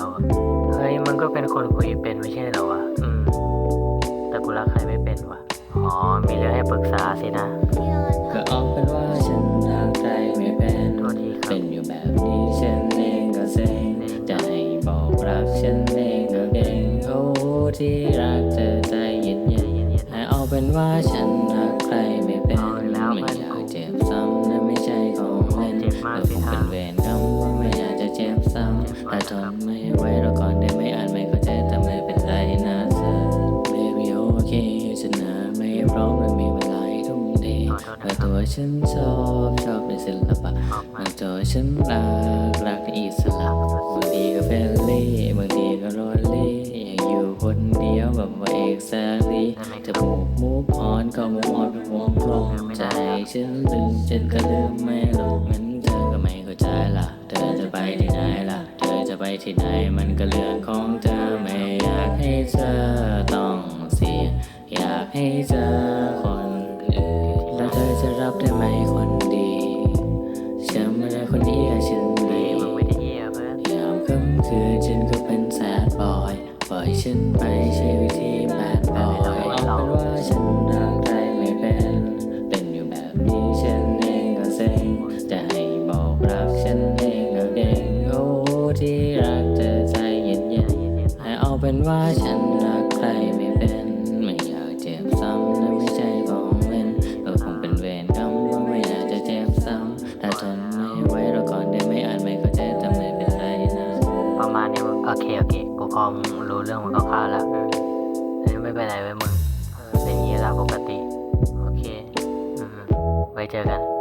แล้วอะเฮ้ยมันก็เป็นคนคุยเป็นไม่ใช่เหรอวะอืม แต่กูรักใครไม่เป็นวะอ๋อมีเรื่องให้ปรึกษาสินะ ก็เอาเป็นว่าฉันรักใครไม่เป็นโทษทีครับ เป็นอยู่แบบนี้ฉันเองก็เซ็งจะให้บอกรักฉันเองก็เก่งโอ้ที่รักเธอใจเย็นเย็นให้เอาเป็นว่าฉันรักใครไม่เป็นเอาอีกแล้วไม่อยากเจ็บซ้ำและไม่ใช่ของเล่นเจ็บมากเออสิผมท่าเป็นเวร ซ้ำแต่ทนไม่ไหวแล้วก่อนได้ไม่อ่านไม่เข้าใจแต่ไม่เป็นไรนะเธอ Baby โอเคฉันนะไม่พร้อมและมีเวลาทุ่มเทขอโทษนะเมื่อตัวฉันชอบชอบในศิลปะบางตัวฉันรักรักในอิสระบางทีก็เฟรนลี่บางทีก็โรลลี่อยากอยู่คนเดียวแบบว่าเอกซาลีจะมูกมูฟออนก็มูฟออนเป็นวงกลมใจฉันลืมฉันก็ลืมไม่หรอกงั้นเธอก็ไม่เข้าใจ ไปที่ไหนมันก็เรื่องของเธอไม่อยากให้เธอต้องเสีย อยากให้เจอคนอื่นแล้วเธอจะรับได้ไหมคนดีฉันไม่ได้คนนี้ฉันดีมึงไม่ได้เหี้ยเพื่อนยามค่ำคืนฉันก็เป็นแซดบอยปล่อยฉันไปใช้วิธีแบดบอยเอาเป็นว่าฉันรักใครไม่เป็น เป็นอยู่แบบนี้ฉันเองก็เซ็งจะให้ เป็นว่าฉันรักใครไม่เป็น ไม่อยากเจ็บซ้ำและไม่ใช่ของเล่นก็คงเป็นเวรกรรมว่าไม่อยากจะเจ็บซ้ำถ้าทนไม่ไหวแล้วก่อนได้ไม่อ่านไม่เข้าใจแต่ไมเป็นไรนะประมาณนี้โอเคโอเคกูพอมรู้เรื่องมึงคร่าวแล้วอืมเฮ้ไม่เป็นไรเว้ยมึงเออเป็นอย่างนี้แล้วปกติ โอเคอืมไว้เจอกัน